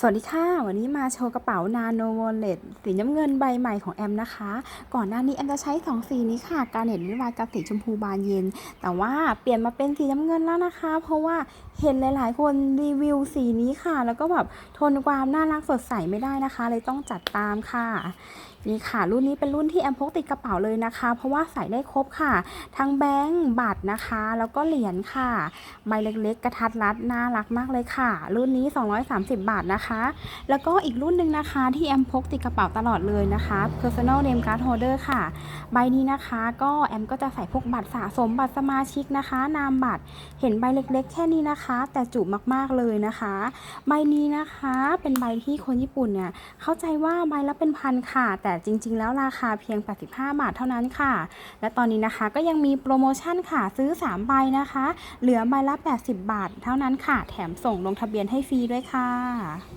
สวัสดีค่ะ วันนี้มาโชว์กระเป๋า Nano Wallet สีน้ำเงินใบใหม่ของแอมนะคะ ก่อนหน้านี้แอมจะใช้2สีนี้ค่ะ การเน็ตวิวากับสีชมพูบานเย็น แต่ว่าเปลี่ยนมาเป็นสีน้ำเงินแล้วนะคะ เพราะว่าเห็นหลาย ๆ คนรีวิวสีนี้ค่ะ แล้วก็แบบทนความน่ารักสดใสไม่ได้นะคะ เลยต้องจัดตามค่ะนี่ค่ะ รุ่นนี้เป็นรุ่นที่แอมพกติดกระเป๋าเลยนะคะ เพราะว่าใส่ได้ครบค่ะ ทั้งแบงก์บัตรนะคะ แล้วก็เหรียญค่ะ ใบเล็ก ๆ กระทัดรัดน่ารักมากเลยค่ะ รุ่นนี้ 230 บาทนะคะนะคะ แล้วก็อีกรุ่นหนึ่งนะคะที่แอมพกติดกระเป๋าตลอดเลยนะคะ personal name card holder ค่ะ ใบนี้นะคะก็แอมก็จะใส่พวกบัตรสะสมบัตรสมาชิกนะคะ นามบัตรเห็นใบเล็กๆ แค่นี้นะคะ แต่จุมากๆเลยนะคะ ใบนี้นะคะเป็นใบที่คนญี่ปุ่นเนี่ยเข้าใจว่าใบละเป็นพันค่ะ แต่จริง ๆ แล้วราคาเพียง 85 บาทเท่านั้นค่ะ และตอนนี้นะคะก็ยังมีโปรโมชั่นค่ะซื้อ 3 ใบนะคะ เหลือใบละ 80 บาทเท่านั้นค่ะ แถมส่งลงทะเบียนให้ฟรีด้วยค่ะ